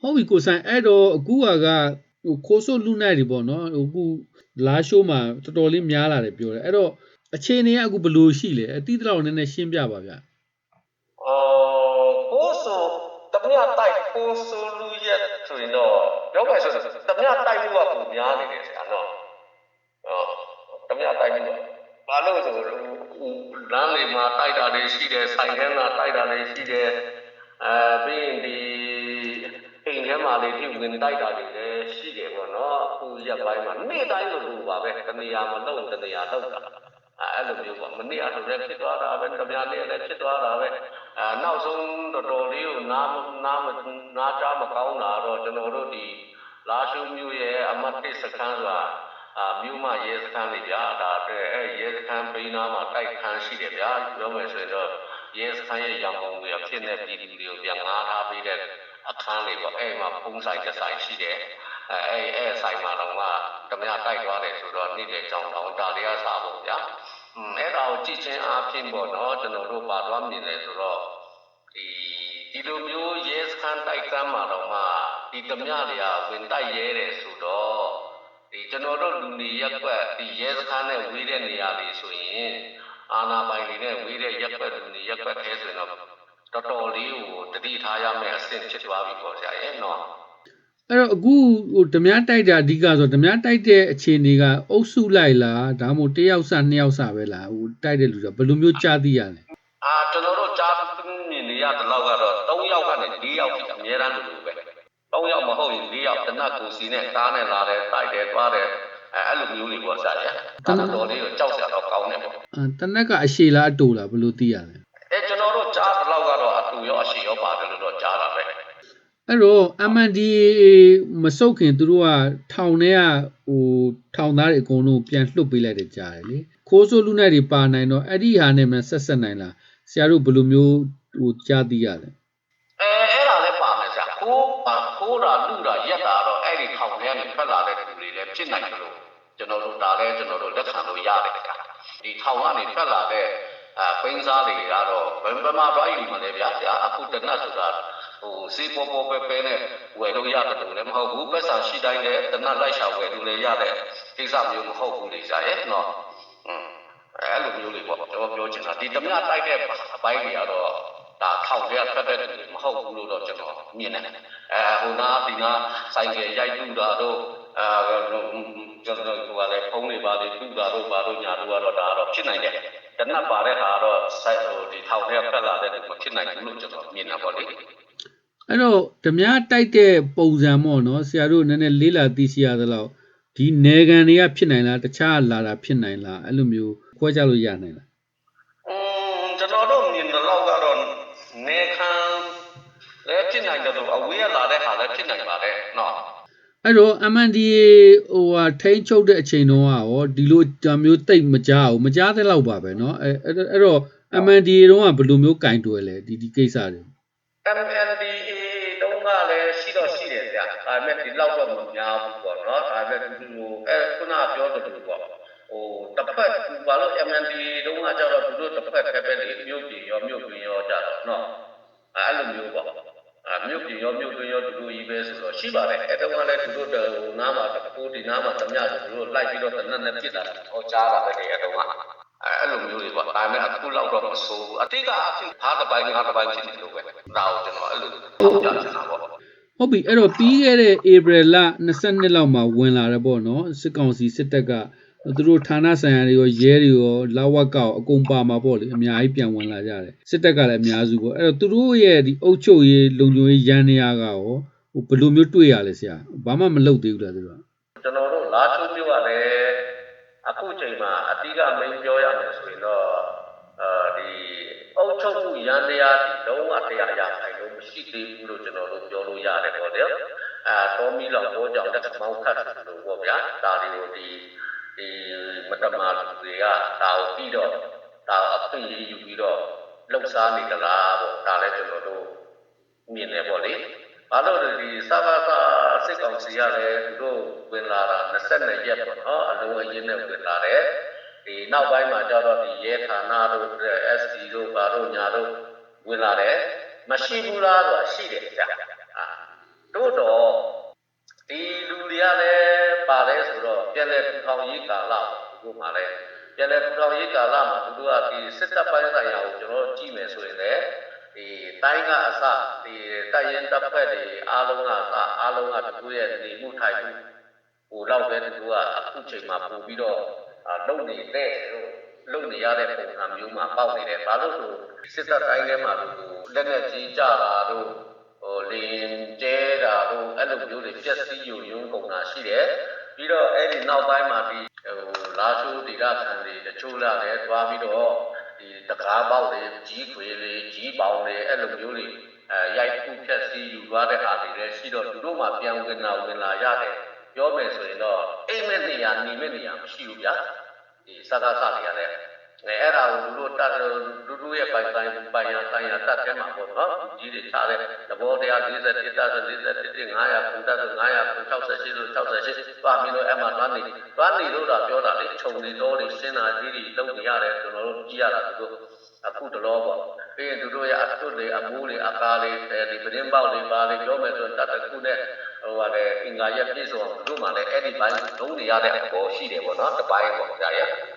ဟုတ်ပြီကိုဆိုင်အဲ့တော့အခုကကဟိုခိုးဆိုလူနိုင်တွေပေါ့နော်ဟိုအခုလာရှိုးမှာတော်တော်လေးများလာတယ်ပြောတယ်အဲ့တော့အခြေအနေကအခုဘယ်လိုရှိလဲအတိအတော့နည်းနည်းရှင်းပြပါဗျအော်ကိုယ်ဆိုတမရတိုက်ကိုယ်ဆိုလူရက်ဆိုရင်တော့ပြောပါဆိုတမရတိုက်မှုကပုံများနေတယ်ဆရာနော်အော်တမရတိုက်မှုကဘာလို့ဆိုတော့လမ်းလေးမှာတိုက်တာတွေရှိတယ်ဆိုင်ခဲမှာတိုက်တာတွေရှိတယ်အဲပြီးရင်ဒီအိမ် ထဲမှာလေးထိဝင်တိုက်တာတွေလည်းရှိတယ်ပေါ့နော်အခုရက်ပိုင်းမှာနေ့တိုင်းလိုလိုပါပဲတနေရာမလုံးတနေရာလုံးတာအဲအဲ့လိုမျိုးပေါ့မနေ့အထုလည်းဖြစ်သွားတာပဲတမရနေ့လည်းဖြစ်သွားတာပဲအဲနောက်ဆုံးတော်တော်လေးကိုနားနားနားကြားမကောင်းတာတော့ကျွန်တော်တို့ဒီလာရှုမျိုးရဲ့အမတ်တစ်စခန်းဆိုတာအာမြို့မရဲစခန်းလေးဗျာဒါအတွက်အဲရဲစခန်းပိန်းနာမှာတိုက်ခန်းရှိတယ်ဗျာပြောမယ်ဆိုရင်တော့ရဲစခန်းရဲ့ရောင်ပုံတွေဖြစ်နေပြည်သူတွေကိုပြန်ငားထားပေးတဲ့ အခန်းလေးပေါ့အဲ့မှာပုံဆိုင်တစ်ဆိုင်ရှိတယ်အဲအဲ့အဲ့ဆိုင်မှာတော့ကဓမြတိုက်သွားတယ်ဆိုတော့နေ့လေကြောင်တော့ဒါတွေကစားဖို့ဗျာอืมအဲ့ဒါကိုကြည့်ချင်းအားဖြင့်ပေါ့နော်ကျွန်တော်တို့ပါသွားမြင်တယ်ဆိုတော့ဒီဒီလိုမျိုးရဲစခန်းတိုက်ကမ်းမှာတော့မှဒီဓမြတွေကဝင်တိုက်ရဲတယ်ဆိုတော့ဒီကျွန်တော်တို့လူနေရက်ကွက်ဒီရဲစခန်းနဲ့ဝေးတဲ့နေရာတွေဆိုရင်အာနာပိုင်တွေနဲ့ဝေးတဲ့ရက်ကွက်လူနေရက်ကွက်ထဲဆိုရင်တော့ တော်တော်လေးကိုတတိထားရမယ့်အဆင့်ဖြစ်သွားပြီပေါ့ဆရာရဲ့နော်အဲ့တော့အခုဟိုဓမြတိုက်တာအဓိကဆိုဓမြတိုက်တဲ့အခြေအနေကအုပ်စုလိုက်လားဒါမှမဟုတ်တစ်ယောက်စနှစ်ယောက်စပဲလားဟိုတိုက်တဲ့လူကဘယ်လိုမျိုးကြားသိရလဲအာကျွန်တော်တို့ကြားမြင်နေရတဲ့လောက်ကတော့3ယောက်ကနေ4ယောက်ထိအများရန်လူလိုပဲ3ယောက်မဟုတ်ရင်4ယောက်တနတ်ကိုစီနဲ့ကားနဲ့လာတယ်တိုက်တယ်သွားတယ်အဲအဲ့လိုမျိုးတွေပေါ့ဆရာရဲ့ဒါတော့တော်လေးကိုကြောက်စရာတော့ကောင်းတယ်ပေါ့အာတနက်ကအရှိလားအတူလားဘယ်လိုသိရလဲအဲကျွန်တော်တို့ကြားတဲ့လောက်ကတော့အတူရောအရှိရောပါတယ်လို့တော့ကြားတာပဲ အဲ့တော့ MNDAA မစုတ်ခင်သူတို့ကထောင်ထဲကဟိုထောင်သားတွေအကုန်လုံးပြန်လွှတ်ပေးလိုက်တယ်ကြားတယ်လေခိုးဆိုးလူနိုင်တွေပါနိုင်တော့အဲ့ဒီဟာနဲ့မှဆက်ဆက်နိုင်လားဆရာတို့ဘယ်လိုမျိုးဟိုကြားသိရလဲအဲအဲ့ဒါလည်းပါမယ်ဆရာခိုးပါခိုးတာလူတာရက်တာတော့အဲ့ဒီထောင်ထဲကနေထွက်လာတဲ့လူတွေလည်းဖြစ်နိုင်တယ်လို့ကျွန်တော်တို့ဒါလည်းကျွန်တော်တို့လက်ခံလို့ရတယ်ခင်ဗျာဒီထောင်ကနေထွက်လာတဲ့အဲပိန်းစားတွေကတော့ဘယ်မှာတော့အဲ့ဒီမှာလဲဗျာဆရာအခုတနတ်ဆိုတာ ဟိုစီပေါ်ပေါ်ပဲပဲနဲ့ဝယ်လို့ရတယ်လို့လည်းမဟုတ်ဘူးပတ်စာရှိတိုင်းလည်းတနတ်လိုက်ရှာဝယ်လို့လည်းရတဲ့ကိစ္စမျိုးမဟုတ်ဘူးလေဆရာရဲ့နော်อืมအဲ့လိုမျိုးလေးပေါ့ကျွန်တော်ပြောချင်တာဒီတမရတိုက်တဲ့အပိုင်းတွေကတော့ဒါထောင်ထဲကထွက်တဲ့လူတွေမဟုတ်ဘူးလို့တော့ကျွန်တော်မြင်တယ်အဲဟိုနာဒီနာဆိုင်ကရိုက်တူတာတော့အဲကျွန်တော်ကလည်းဖုန်းတွေပါလေတူတာတော့ပါတော့ညာတော့တော့ဒါတော့ဖြစ်နိုင်တယ်တနတ်ပါတဲ့ဟာတော့စိုက်ဟိုဒီထောင်ထဲကထွက်လာတဲ့လူမဖြစ်နိုင်ဘူးလို့ကျွန်တော်မြင်တာပေါ့လေ အဲ့တော့ဓမြတိုက်တဲ့ပုံစံပေါ့နော်ဆရာတို့နည်းနည်းလေးလာသိရှိရသလောက်ဒီနေကန်တွေကဖြစ်နိုင်လားတခြားလာတာဖြစ်နိုင်လားအဲ့လိုမျိုးခွဲခြားလို့ရနိုင်လား อืมကျွန်တော်တို့မြင်တဲ့လောက်ကတော့နေခံလည်းဖြစ်နိုင်တယ်လို့အဝေးကလာတဲ့ဟာလည်းဖြစ်နိုင်ပါတယ်နော် အဲ့တော့ MNDA ဟိုဟာထိန်းချုပ်တဲ့အချိန်တုန်းကရောဒီလိုတမျိုးတိတ်မကြားဘူးမကြားတဲ့လောက်ပါပဲเนาะအဲ့အဲ့အဲ့တော့ MNDA တုန်းကဘယ်လိုမျိုးကင်တွယ်လဲဒီဒီကိစ္စတွေ MNDA က်ဘာလို့ MNDA တုံးကကြတော့သူတို့တစ်ဖက်ပဲပဲလေမြို့ပြည်ရောမြို့ပြည်ရောကြတော့နော်အဲအဲ့လိုမျိုးပေါ့အာမြို့ပြည်ရောမြို့ပြည်ရောသူတို့ကြီးပဲဆိုတော့ရှိပါတယ်အဲတုန်းကလည်းသူတို့ဟိုနားမှာတကူဒီနားမှာတမျှဆိုသူတို့လိုက်ပြီးတော့တနက်နဲ့ပြစ်တာဟောကြားတာပဲလေအဲတုန်းကအဲအဲ့လိုမျိုးတွေပေါ့ဒါပေမဲ့အခုလောက်တော့မဆိုးဘူးအတိတ်ကအဖြစ်ဟာတစ်ပိုင်းဟာတစ်ပိုင်းဖြစ်နေလို့ပဲဒါကိုကျွန်တော်အဲ့လိုပြောချင်တာပေါ့ဟုတ်ပြီအဲ့တော့ပြီးခဲ့တဲ့ April လ22လောက်မှာဝင်လာတယ်ပေါ့နော်စစ်ကောင်စီစစ်တပ်က သူတို့ဌာနဆိုင်ရာတွေရောရဲတွေရောလာဝက်ကောက်အကုန်ပါမှာပေါ့လေအများကြီးပြန်ဝင်လာကြတယ်စစ်တပ်ကလည်းအများစုပေါ့အဲ့တော့သူတို့ရဲ့ဒီအုပ်ချုပ်ရေးလုံခြုံရေးရန်နေရကရောဟိုဘယ်လိုမျိုးတွေ့ရလဲဆရာဘာမှမလုပ်သေးဘူးလားသူတို့ကကျွန်တော်တို့လာချိုးမျိုးကလည်းအခုချိန်မှာအတိကမင်းပြောရမယ်ဆိုရင်တော့အဲဒီအုပ်ချုပ်မှုရန်တရားဒီလုံးဝတရားရဆိုင်လို့မရှိသေးဘူးလို့ကျွန်တော်တို့ပြောလို့ရတယ်ပေါ့လေအဲတော်မီလောင်တော့ကြောင့်တက်မောင်းခတ်လို့ပေါ့ဗျာဒါတွေကိုဒီ ဒီမတမာလူတွေကဒါကိုပြီးတော့ဒါအခွင့်အရေးယူပြီးတော့လှုပ်ရှားနေကြလားပေါ့ဒါလည်းကျွန်တော်တို့မြင်တယ်ပေါ့လေဘာလို့လဲဒီစကားသာစစ်ကောင်စီကလည်းသူတို့ဝင်လာတာ22ရက်ပေါ့နော်အလုံးအရင်းနဲ့ဝင်လာတယ်ဒီနောက်ပိုင်းမှာကျတော့ဒီရဲဌာနတို့ SD တို့ဘာတို့ညာတို့ဝင်လာတယ်မရှိဘူးလားဆိုတာရှိတယ်ကြာအာတို့တို့တော့ဒီလူတွေကလည်း ပါတယ်ဆိုတော့ပြည်လဲထူထောင်ရေးကာလဒီကိုမှလည်းပြည်လဲထူထောင်ရေးကာလမှာသူတို့ကဒီစစ်တပ်ပိုင်းဆိုင်ရာကိုကျွန်တော်ကြည့်မယ်ဆိုရင်လည်းဒီတိုင်းကအစဒီတိုက်ရင်တပ်ဖက်တွေအားလုံးကအစအားလုံးကသူတို့ရဲ့နေမှုထိုင်မှုဟိုတော့ပဲသူတို့ကအခုချိန်မှာပို့ပြီးတော့လုံနေတဲ့လုံနေရတဲ့ပုံစံမျိုးမှာပေါက်နေတယ်ဘာလို့ဆိုစစ်တပ်တိုင်းထဲမှာလို့လက်နဲ့ကြီးကြတာတို့ဟိုလင်းကျဲတာတို့အဲ့လိုမျိုးတွေပြက်စီးယူယုံကုန်တာရှိတယ် ပြီးတော့အဲ့ဒီနောက်ပိုင်းမှာဒီဟိုလာရှိုးဒေတာခံတွေတချို့လာလည်းသွားပြီးတော့ဒီတကားပေါက်တွေကြီးခွေတွေကြီးပေါင်တွေအဲ့လိုမျိုးတွေအဲရိုက်ခုဖြက်စီးယူသွားတဲ့အားတွေလည်းရှိတော့သူတို့မှပြန်ဝင်လာဝင်လာရတယ်ပြောမယ်ဆိုရင်တော့အိမ်မဲ့နေရာနေမဲ့နေရာမရှိဘူးဗျာဒီစကားစတွေရတယ် အဲအဲ့ဒါကိုလူတို့တတ်လူတို့ရဲ့ပိုင်ပိုင်ပိုင်ရဆိုင်ရတတ်တယ်မှာပေါ့နော်ကြီးတွေထားတဲ့သဘောတရား41တတ်41 900 900 968လို့68ပါမင်းတို့အဲ့မှာသွားနေသွားနေလို့တော့ပြောတာလေခြုံနေတော့လေရှင်းတာကြီးတွေလုံးနေရတယ်ကျွန်တော်တို့ကြည့်ရတာသူတို့အခုတလောပေါ့ပြီးရင်သူတို့ရဲ့အထွတ်တွေအမိုးတွေအကားတွေဒီပရင်ပေါက်တွေပါလေပြောမယ်ဆိုတတ်တခုနဲ့ဟိုကလည်းအင်္ဂါရက်ပြည့်စုံသူတို့မှလည်းအဲ့ဒီဘိုင်းလုံးနေရတဲ့အပေါ်ရှိတယ်ပေါ့နော်တပိုင်းပေါ့ကြာရဲ့ဟုတ်อืม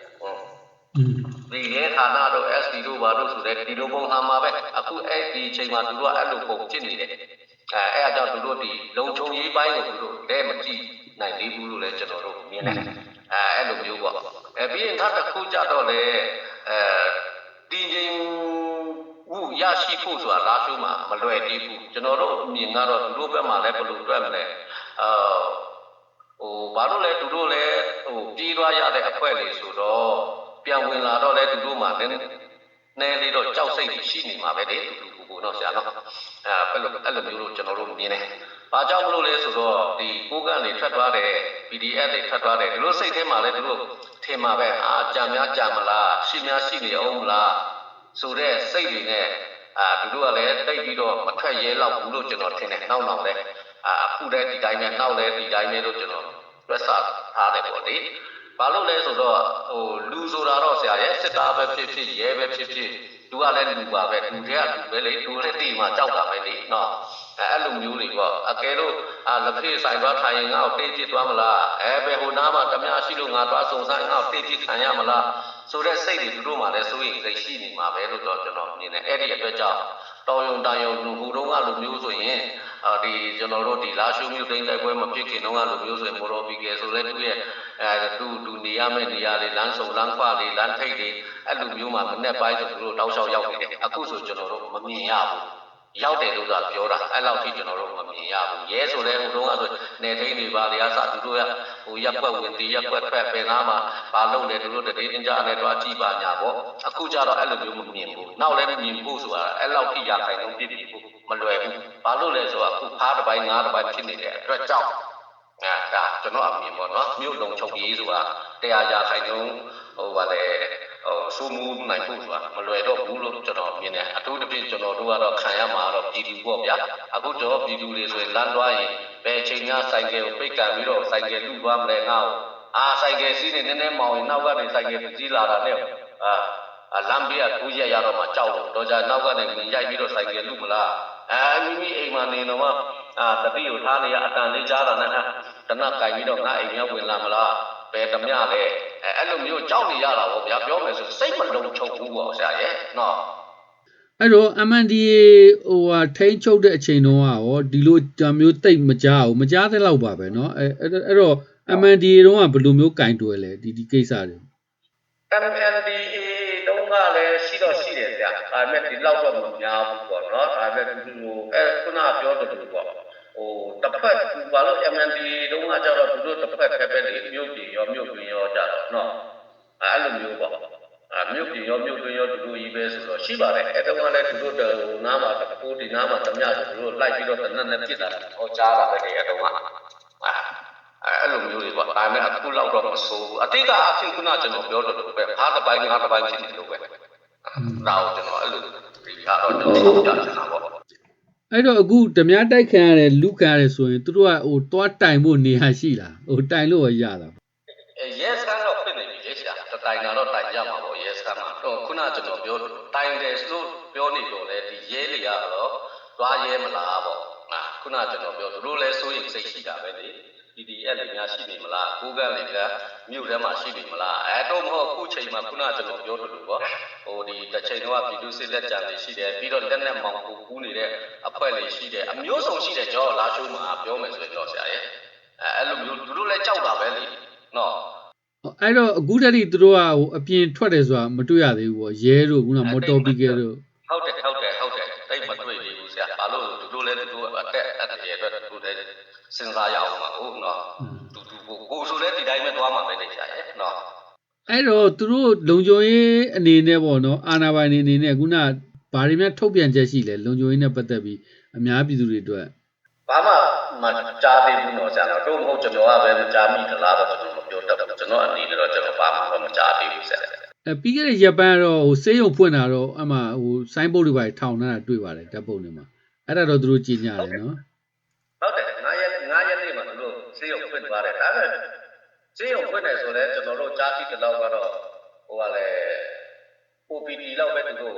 ဒီရဲဌာနတို့ SD တို့ဘာတို့ဆိုတဲ့ဒီလိုပုံစံမှာပဲအခုအဲ့ဒီအချိန်မှာသူတို့ကအဲ့လိုပုံဖြစ်နေတယ်အဲအဲ့အကြောင်းသူတို့ဒီလုံချုံရေးပိုင်းကိုသူတို့လဲမကြည့်နိုင်သေးဘူးလို့လည်းကျွန်တော်တို့မြင်တယ်အဲအဲ့လိုမျိုးပေါ့အဲပြီးရင်နောက်တစ်ခုကြတော့လေအဲဒီငိမ်ဝရရှိဖို့ဆိုတာလာရှိုးမှာမလွယ်သေးဘူးကျွန်တော်တို့အမြင်ကတော့သူတို့ဘက်မှာလည်းဘယ်လိုတွက်မလဲအာဟိုဘာလို့လဲသူတို့လည်းဟိုပြေးသွားရတဲ့အဖွဲ့လေးဆိုတော့ ပြန်ဝင်လာတော့လဲသူတို့မှနည်းနည်းလေးတော့ကြောက်စိတ်ရှိနေမှာပဲလေသူတို့ကိုတော့ဆရာနော်အဲအဲ့လိုအဲ့လိုမျိုးလို့ကျွန်တော်တို့မြင်တယ်။ဘာကြောင့်မလို့လဲဆိုတော့ဒီကိုကန့်တွေထွက်သွားတယ် PDF တွေထွက်သွားတယ်ဒီလိုစိတ်ထဲမှာလဲသူတို့ထင်မှာပဲအာကြံများကြံမလားရှိများရှိနေအောင်မလားဆိုတဲ့စိတ်တွေနဲ့အာသူတို့ကလည်းတိတ်ပြီးတော့မထွက်ရဲတော့ဘူးလို့ကျွန်တော်ထင်တယ်နောက်နောက်လဲအာအခုတည်းဒီတိုင်းနဲ့နောက်လဲဒီတိုင်းနဲ့လို့ကျွန်တော်တွက်ဆထားတယ်ပေါ့လေ။ ဘာလို့လဲဆိုတော့ဟိုလူဆိုတာတော့ဆရာရဲ့စစ်သားပဲဖြစ်ဖြစ်ရဲပဲဖြစ်ဖြစ်လူကလည်းလူပါပဲလူတွေကလူပဲလေလူလည်းတိမှကြောက်တာပဲလေနော်အဲအဲ့လိုမျိုးတွေပေါ့အကယ်လို့အာလက်ဖေးဆိုင်သွားထိုင်ရင်ငါ့ကိုတိတ်ပြစ်သွားမလားအဲဘယ်ဟိုနားမှာတမရှိလို့ငါသွားစုံစမ်းငါ့ကိုတိတ်ပြစ်ခံရမလားဆိုတဲ့စိတ်တွေသူတို့မှလည်းစိုးရိမ်စိတ်ရှိနေမှာပဲလို့တော့ကျွန်တော်မြင်တယ်အဲ့ဒီအတွက်ကြောင့် တော်ယုံတန်ယုံလူဟူတုံးကလူမျိုးဆိုရင်အာဒီကျွန်တော်တို့ဒီလာရှုမျိုးတိမ့်တိုက်ပွဲမဖြစ်ခင်တုန်းကလူမျိုးဆိုရင်မော်တော်ဘီကယ်ဆိုလဲသူ့ရဲ့အဲသူ့သူနေရမယ့်နေရာတွေလမ်းစုံလမ်းခွတွေလမ်းထိပ်တွေအဲ့လိုမျိုးမှာမနဲ့ပိုင်းဆိုသူတို့တောက်လျှောက်ရောက်နေတယ်အခုဆိုကျွန်တော်တို့မမြင်ရဘူး ရောက်တယ်လို့သာပြောတာအဲ့လောက်ထိကျွန်တော်တို့မမြင်ရဘူးရဲဆိုလဲဟိုတုန်းကဆိုနေထိန်တွေပါတွေကစသူတို့ရဟိုရက်ွက်ဝင်တီရက်ွက်ထွက်ပင်သားမှာဘာလုပ်လဲသူတို့တတိအင်ကြနဲ့တော့ကြည့်ပါညာပေါ့အခုကျတော့အဲ့လိုမျိုးမမြင်ဘူးနောက်လည်းမြင်ဖို့ဆိုတာအဲ့လောက်ထိရခိုင်လုံးပြည့်ပြီဖို့မလွယ်ဘူးဘာလို့လဲဆိုတော့အခုဖားတစ်ပိုင်းငါးတစ်ပိုင်းဖြစ်နေတဲ့အတွက်ကြောင့် အဲဒါကျွန်တော်အမြင်ပေါ့နော်မြို့လုံးချုပ်ရေးဆိုတာတရားရာခိုင်လုံးဟိုဗာလေဟိုစူးမှုနိုင်ဖို့ဆိုတာမလွယ်တော့ဘူးလို့ကျွန်တော်မြင်တယ်အထူးသဖြင့်ကျွန်တော်တို့ကတော့ခံရမှာတော့ပြည်သူပေါ့ဗျာအခုတော့ပြည်သူတွေဆိုရင်လမ်းသွားရင်ဘယ်ချိန်မှစိုက်ကယ်ကိုပိတ်ကန်ပြီးတော့စိုက်ကယ်လူသွားမလဲငါ့ကိုအာစိုက်ကယ်စီးနေနည်းနည်းမောင်ရင်နောက်ကနေစိုက်ကယ်စီးလာတာနဲ့အာအလမ်းဘေးကကူးရက်ရတော့မှကြောက်လို့တော့じゃနောက်ကနေမြင်ရိုက်ပြီးတော့စိုက်ကယ်လူမလားအဲမိမိအိမ်မှာနေတော့မှအာတတိကိုထားနေရအတန်လေးကြားတာနဲ့ဟာတ နက်ကင်ပြီးတော့ငါအိမ်ရောက်ဝင်လာမလားဘယ်တမျှလဲအဲအဲ့လိုမျိုးကြောက်နေရတာပေါ့ဗျာပြောမယ်ဆိုစိတ်မလုံးချုပ်ဘူးပေါ့ဆရာရဲ့နော် အဲ့တော့ MNDA ဟိုဟာထိန်းချုပ်တဲ့အချိန်တုန်းကရောဒီလိုကြမျိုးတိတ်မကြားဘူးမကြားတဲ့လောက်ပါပဲเนาะအဲ့အဲ့အဲ့တော့ MNDA တုန်းကဘယ်လိုမျိုးကင်တွယ်လဲဒီဒီကိစ္စတွေ MNDA တုံးကလည်းရှိတော့ရှိတယ်ဗျာဒါပေမဲ့ဒီလောက်တော့မများဘူးပေါ့နော်ဒါပေမဲ့သူဟိုအဲခုနပြောတယ်လို့ပေါ့ ဟိုတစ်ဖက်ဘာလို့ MNDA တုံးကကြတော့သူတို့တစ်ဖက်ပဲပဲလေမြို့ပြည်ရောမြို့ပြည်ရောကြတော့နော်အဲ့လိုမျိုးပေါ့အမြို့ပြည်ရောမြို့ပြည်ရောသူတို့ကြီးပဲဆိုတော့ရှိပါတယ်အဲ့တော့ကလည်းသူတို့ဟိုနားမှာတကူဒီနားမှာတမျှဆိုသူတို့လိုက်ပြီးတော့တနက်နဲ့ပြစ်တာဟောကြားတာပဲလေအဲ့တော့ကအာအဲ့လိုမျိုးတွေပေါ့ဒါပေမဲ့အခုလောက်တော့မဆိုးဘူးအတိတ်ကအဖြစ်ခုနကျွန်တော်ပြောတယ်လို့ပဲဖားတစ်ပိုင်းငါးတစ်ပိုင်းဖြစ်နေလို့ပဲဒါကိုကျွန်တော်အဲ့လိုဒီကတော့ကျွန်တော်ကြားချင်တာပေါ့ အဲ့တော့အခုဓမြတိုက်ခံရတယ်လူခံရတယ်ဆိုရင်သူတို့ကဟိုသွားတိုင်ဖို့နေရာရှိလားဟိုတိုင်လို့ရရလားအဲ yes ကတော့ဖြစ်နေပြီလေဆရာတိုင်တာတော့တိုင်ရမှာပေါ့ yes ကမှာတော့ခုနကျွန်တော်ပြောတိုင်တယ်လို့ပြောနေတော့လေဒီရဲတွေကတော့သွားရဲမလားပေါ့ဟာခုနကျွန်တော်ပြောသူတို့လည်းစိုးရိမ်စိတ်ရှိတာပဲလေ PDF တွေများရှိနေမလားကိုကန်းတွေကမြို့ထဲမှာရှိနေမလားအဲတော့မဟုတ်အခုချိန်မှာခုနကျွန်တော်ပြောသလိုပေါ့ဟိုဒီတစ်ချိန်တော့ပြည်သူစစ်လက်ကြံတွေရှိတယ်ပြီးတော့လက်နဲ့မောင်ကိုကူးနေတဲ့အဖွဲ့တွေရှိတယ်အမျိုးစုံရှိတယ်ကျွန်တော်လာရှိုးမှာပြောမယ်ဆိုရင်တော့ဆရာရဲ့အဲအဲ့လိုမျိုးသူတို့လည်းကြောက်တာပဲလေနော်အဲ့တော့အခုတည်းကသူတို့ကဟိုအပြင်ထွက်တယ်ဆိုတာမတွေ့ရသေးဘူးပေါ့ရဲတို့ခုနမော်တော်ဘီကယ်တို့ဟုတ်တယ်ဟုတ်တယ်ဟုတ်တယ်တိတ်မတွေ့သေးဘူးဆရာဘာလို့သူတို့လည်းသူတို့အတက်အတက်ရဲ့အတွက်သူတို့လည်း စဉ်းစားရအောင်ပါဟုတ်နော်သူသူကိုကိုဆိုလည်းဒီတိုင်းပဲသွားမှာပဲနေဆရာရဲ့နော်အဲ့တော့သူတို့လုံခြုံရေးအနေနဲ့ပေါ့နော်အာဏာပိုင်တွေအနေနဲ့ခုနဘာတွေများထုတ်ပြန်ချက်ရှိလဲလုံခြုံရေးနဲ့ပတ်သက်ပြီးအများပြည်သူတွေအတွက်ဘာမှမကြားသေးဘူးတော့ဆရာတော့တို့မဟုတ်ကျွန်တော်ကပဲမကြားမိသလားတော့ကျွန်တော်မပြောတတ်ဘူးကျွန်တော်အနေနဲ့တော့ကျွန်တော်ဘာမှမကြားသေးဘူးဆရာအဲပြီးခဲ့တဲ့ရက်ပိုင်းကတော့ဟိုစေးရုံဖွင့်တာတော့အမှဟိုဆိုင်းဘုတ်တွေပါထောင်ထားတာတွေ့ပါတယ်ဓာတ်ပုံတွေမှာအဲ့ဒါတော့သူတို့ကြီးညာတယ်နော် ဟုတ်တယ်9ရက်9ရက်နေ့မှာသူတို့စေးရုံဖွင့်သွားတယ်ဒါပေမဲ့ စေးရုံဖွင့်တယ်ဆိုတော့ကျွန်တော်တို့ကြားသိတဲ့လောက်ကတော့ဟိုကလေ OPD လောက်ပဲသူတို့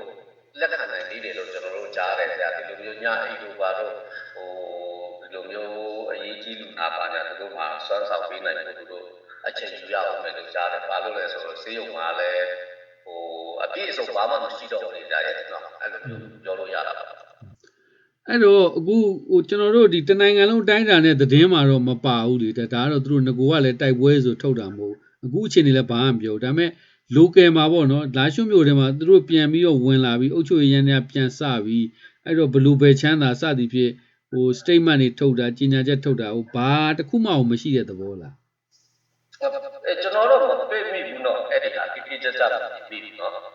လက်ခံနိုင်သေးတယ်လို့ကျွန်တော်တို့ကြားတယ်ဆရာဒီလိုမျိုးညအိတ်တို့ပါတော့ဟိုဒီလိုမျိုးအရေးကြီးလူနာပါညာသူတို့မှစွမ်းဆောင်ပေးနိုင်ဖို့သူတို့အချိန်ယူရအောင်မယ်လို့ကြားတယ်ဘာလို့လဲဆိုတော့စေးရုံမှာလည်းဟိုအပြည့်အစုံဘာမှမရှိတော့ဘူးလေကြားရဲ့နော်အဲ့လိုမျိုးပြောလို့ရတာပါ အဲ့တော့အခုဟိုကျွန်တော်တို့ဒီတနိုင်ငံလုံးအတိုင်းအတာနဲ့သတင်းမှာတော့မပါဘူးလေဒါကတော့သူတို့ငကိုကလည်းတိုက်ပွဲဆိုထုတ်တာမဟုတ်ဘူးအခုအချိန်နေလည်းဘာမှမပြောဘူးဒါပေမဲ့ local မှာပေါ့နော်လာရှုမြို့ထဲမှာသူတို့ပြန်ပြီးတော့ဝင်လာပြီးအုပ်ချုပ်ရေးရန်တွေကပြန်စပြီးအဲ့တော့ဘလူးပဲချမ်းသာစသည်ဖြင့်ဟို statement တွေထုတ်တာကြီးညာချက်ထုတ်တာဟိုဘာတစ်ခုမှမရှိတဲ့သဘောလား အဲကျွန်တော်တို့မပြေမိဘူးเนาะအဲ့ဒီဟာတိတိကျကျမပြေမိဘူးเนาะ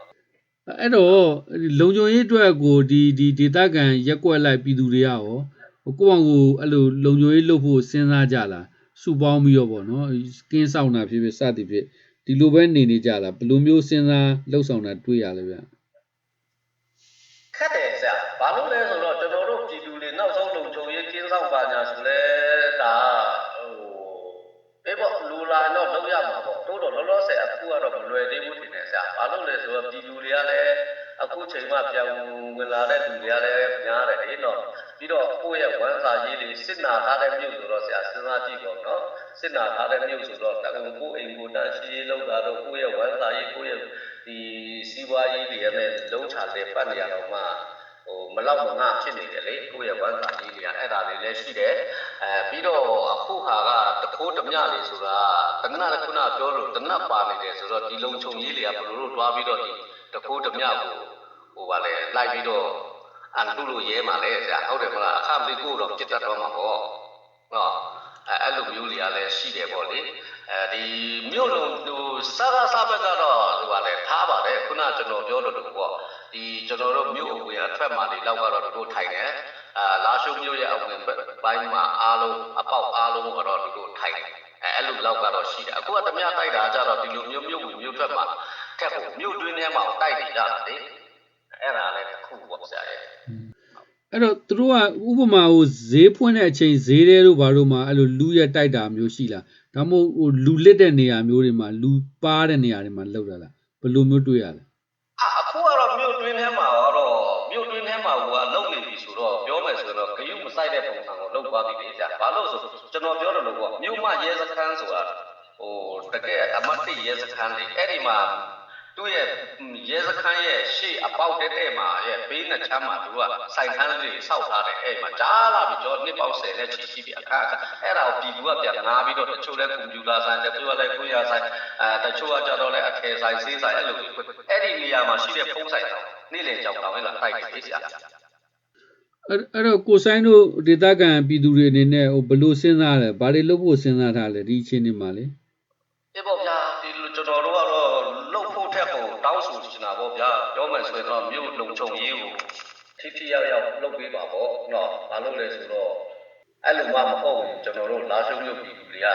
အဲ့တော့လုံခြုံရေးအတွက်ကိုဒီဒီဒေသခံရက်ကွက်လိုက်ပြည်သူတွေကရောဟိုကိုယ့်အောင်ကိုအဲ့လိုလုံခြုံရေးလုပ်ဖို့စဉ်းစားကြလားစုပေါင်းပြီးတော့ပေါ့နော်ကင်းဆောင်တာဖြစ်ဖြစ်စသည်ဖြင့်ဒီလိုပဲနေနေကြလားဘယ်လိုမျိုးစဉ်းစားလှုပ်ဆောင်တာတွေ့ရလဲဗျခက်တယ်ဆရာဘာလို့လဲဆိုတော့ကျွန်တော်တို့ပြည်သူတွေနောက်ဆုံးလုံခြုံရေးကင်းဆောင်ပါညာဆိုလဲဒါဟိုအေးပေါ့လူလာတော့လောက်ရမှာပေါ့တိုးတော့လောလောဆယ်အခုကတော့မလွယ်သေးဘူးထင်တယ်ဆရာ ဘာလို့လဲဆိုတော့ပြည်သူတွေကလည်းအခုချိန်မှပြန်ဝင်လာတဲ့လူတွေကလည်းများတယ်လေနော်ပြီးတော့ကိုယ့်ရဲ့ဝမ်းစာရေးတွေစစ်နာထားတဲ့မြို့ဆိုတော့ဆရာစဉ်းစားကြည့်ပေါ့နော်စစ်နာထားတဲ့မြို့ဆိုတော့တန်ကိုအိမ်ကိုတန်းရှိရေးလောက်တာတော့ကိုယ့်ရဲ့ဝမ်းစာရေးကိုယ့်ရဲ့ဒီစီးပွားရေးတွေရဲ့လုံးချတဲ့ပတ်နေရတော့မှဟိုမလောက်မငါဖြစ်နေတယ်လေကိုယ့်ရဲ့ဝမ်းသာကြီးတွေကအဲ့ဒါတွေလည်းရှိတယ် အဲပြီးတော့အခုဟာကတခိုးတမျှလေးဆိုတာတနတ်ခုနပြောလို့တနတ်ပါနေတယ်ဆိုတော့ဒီလုံခြုံရေးတွေကဘယ်လိုလုပ်တွားပြီးတော့ဒီတခိုးတမျှကိုဟိုပါလေလိုက်ပြီးတော့အန်တူလို့ရဲမှာလေဆရာဟုတ်တယ်မလားအခမလေးကိုတော့ပြတ်တတ်တော့မှာပေါ့နော်အဲအဲ့လိုမျိုးတွေကလည်းရှိတယ်ပေါ့လေအဲဒီမြို့လုံးဟိုစားရစားဘက်ကတော့ဟိုပါလေထားပါတယ်ခုနကျွန်တော်ပြောလို့လို့ပေါ့ ဒီကျွန်တော်တို့မြို့အဝေးအထွက်မှာတွေလောက်ကတော့တို့ထိုင်တယ်အာလာရှုံမြို့ရဲ့အဝင်ပိုင်းမှာအားလုံးအပေါက်အားလုံးကတော့တို့ထိုင်တယ်အဲအဲ့လိုလောက်ကတော့ရှိတယ်အခုကတမတိုက်တာကြတော့ဒီလိုမျိုးမြို့ဝင်မြို့ထွက်မှာထက်ဖို့မြို့တွင်းထဲမှာတိုက်နေကြတာလေအဲ့ဒါလည်းတစ်ခုပေါ့ဆရာရဲ့အဲ့တော့သူတို့ကဥပမာဟိုဈေးဖွင့်တဲ့အချိန်ဈေးတဲတို့ဘာတို့မှာအဲ့လိုလူရက်တိုက်တာမျိုးရှိလားဒါမှမဟုတ်ဟိုလူလစ်တဲ့နေရာမျိုးတွေမှာလူပါတဲ့နေရာတွေမှာလောက်တာလားဘယ်လိုမျိုးတွေ့ရလဲအအခုကတော့မြို့တွင်း ထဲမှာတော့မြို့တွင်းထဲမှာဟိုကလုံနေပြီဆိုတော့ပြောမယ်ဆိုတော့ဂယုမဆိုင်တဲ့ပုံစံကိုလုံသွားပြီလေကြာဘာလို့ဆိုကျွန်တော်ပြောတယ်လို့ပေါ့မြို့မရဲစခန်းဆိုတာဟိုတကယ်အမတ်တိရဲစခန်းလေအဲ့ဒီမှာသူ့ရဲ့ရဲစခန်းရဲ့ရှေ့အပေါက်တဲတဲမှာရဲ့ဘေးနှစ်ချမ်းမှာသူကစိုင်ခန်းလေးစောက်ထားတယ်အဲ့မှာကြားလာပြီကျော်နှစ်ပေါက်10နဲ့ချီရှိပြီအခါအခါအဲ့ဒါကိုပြည်သူကပြန်ငားပြီးတော့တချို့လဲကွန်ပျူတာဆိုင်တချို့ကလည်းကိုရဆိုင်အဲတချို့ကကြတော့လဲအထယ်ဆိုင်ဆေးဆိုင်အဲ့လိုမျိုးအဲ့ဒီနေရာမှာရှိတဲ့ဖုံးဆိုင်တော့ နေ့လေကြောက်တောင်လဲလာတိုက်တယ်ဆရာအဲ့အဲ့တော့ကိုဆိုင်တို့ဒေသခံပြည်သူတွေအနေနဲ့ဟိုဘယ်လိုစဉ်းစားလဲဘာတွေလုပ်ဖို့စဉ်းစားထားလဲဒီအချိန်ဒီမှာလေအေးပေါ့ဗျာဒီလိုကျွန်တော်တို့ကတော့လှုပ်ဖို့ထက်ကိုတောင်းဆိုချင်တာပေါ့ဗျာပြောမယ်ဆိုရင်တော့မြို့လုံခြုံရေးကိုထိထိရောက်ရောက်လှုပ်ပေးပါပေါ့နော်ဘာလို့လဲဆိုတော့အဲ့လိုမှမဟုတ်ဘူးကျွန်တော်တို့လာရှုံးမြို့ပြည်သူတွေက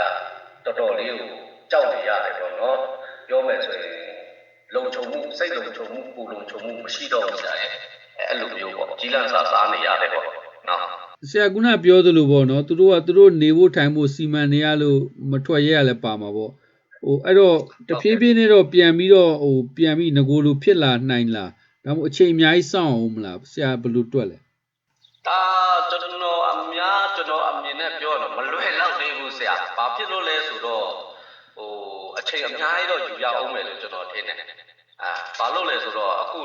တော်တော်လေးကိုကြောက်နေရတယ်ပေါ့နော်ပြောမယ်ဆိုရင်လုံခြုံမှု စိတ်လုံခြုံမှုကိုယ်လုံခြုံမှုမရှိတော့ဘူးဆရာရဲ့အဲ့လိုမျိုးပေါ့ကြီးလန့်စားစားနေရတယ်ပေါ့နော်ဆရာကပြောသလိုပေါ့နော်သူတို့ကသူတို့နေဖို့ထိုင်ဖို့စီမံနေရလို့မထွက်ရရလဲပါမှာပေါ့ဟိုအဲ့တော့တဖြည်းဖြည်းနဲ့တော့ပြန်ပြီးတော့ဟိုပြန်ပြီးငကိုလိုဖြစ်လာနိုင်လားဒါမှမဟုတ်အချိန်အများကြီးစောင့်အောင်မလားဆရာဘယ်လိုတွက်လဲဒါကျွန်တော်အများများကျွန်တော်အမြင်နဲ့ပြောရတော့မလွယ်တော့သေးဘူးဆရာ။ဘာဖြစ်လို့လဲဆိုတော့ဟိုအချိန်အများကြီးတော့ယူရအောင်မယ်လို့ကျွန်တော်ထင်တယ်။ အာဘာလို့လဲဆိုတော့အခု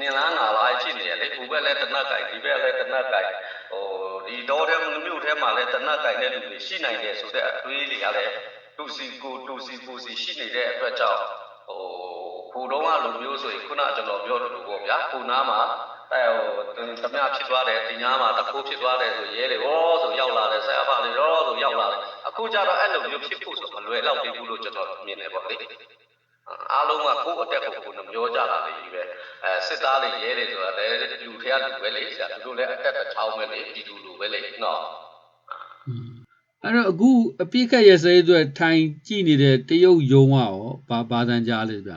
နင်လားငါလားဖြစ်နေရလေ။ဟိုဘက်လည်းတနတ်ကြိုက်ဒီဘက်လည်းတနတ်ကြိုက်ဟိုဒီတော့တဲ့မြို့ထဲမှာလည်းတနတ်ကြိုက်တဲ့လူတွေရှိနိုင်တယ်ဆိုတဲ့အတွေးတွေကလည်းတူစီကိုတူစီကိုစီရှိနေတဲ့အတွက်ကြောင့်ဟိုဟိုတော့ကလူမျိုးဆိုရင်ခုနကျွန်တော်ပြောသလိုပေါ့ဗျာ။ဟိုနားမှာအဲဟိုတမရဖြစ်သွားတယ်ဒီညာမှာတခိုးဖြစ်သွားတယ်ဆိုရဲလေဟောဆိုရောက်လာတယ်ဆရာဖလေးရောဆိုရောက်လာတယ်အခုကျတော့အဲ့လိုမျိုးဖြစ်ဖို့ဆိုမလွယ်တော့ဘူးလို့ကျွန်တော်မြင်နေပါလေ အားလုံးကကိုယ့်အတက်ကိုကိုယ်နှမျောကြတာလေကြီးပဲအဲစစ်သားလေးရဲတယ်ဆိုတာလည်းလူထဲကလူပဲလေဆရာသူတို့လည်းအတက်တစ်ချောင်းပဲလေပြည်သူလူပဲလေနော်အဲ့တော့အခုအပြစ်ခတ်ရစဲအတွက်ထိုင်ကြည့်နေတဲ့တရုတ်ယုံကရောဘာဘာတန်ကြားလဲဗျ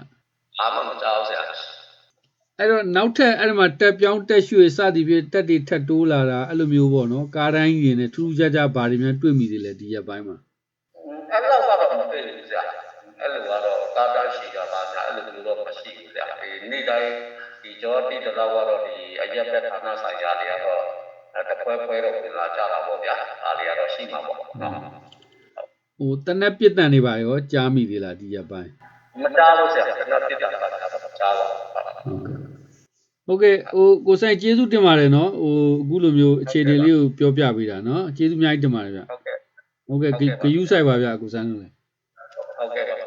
အားမမကြောက်ဆရာအဲ့တော့နောက်ထပ်အဲ့ဒီမှာတက်ပြောင်းတက်ရွှေစသည်ဖြင့်တက်တွေထက်တိုးလာတာအဲ့လိုမျိုးပေါ့နော်ကားတိုင်းရင်နဲ့ထူးထူးခြားခြားဘာတွေများတွေ့မိသေးလဲဒီရက်ပိုင်းမှာ နေ့တိုင်းဒီကြောတိတလောက်ကတော့ဒီအရက်ဘက်ဌာနဆိုင်ရာတွေကတော့တပွဲပွဲတော့ဝင်လာကြတာပေါ့ဗျာအားတွေကတော့ရှိမှာပေါ့နော်ဟိုတနက်ပြစ်တန်တွေပါရောကြားမိသေးလားဒီရက်ပိုင်းမတားလို့ဆရာတနက်ပြစ်တာပါကြားပါကြားပါဟုတ်ကဲ့ဟိုကိုဆိုင်ကျေးဇူးတင်ပါတယ်နော်ဟိုအခုလိုမျိုးအခြေအနေလေးကိုပြောပြပေးတာနော်ကျေးဇူးအများကြီးတင်ပါတယ်ဗျဟုတ်ကဲ့ဟုတ်ကဲ့ဂဂယူးဆိုင်ပါဗျကိုဆိုင်လို့လေဟုတ်ကဲ့ပါ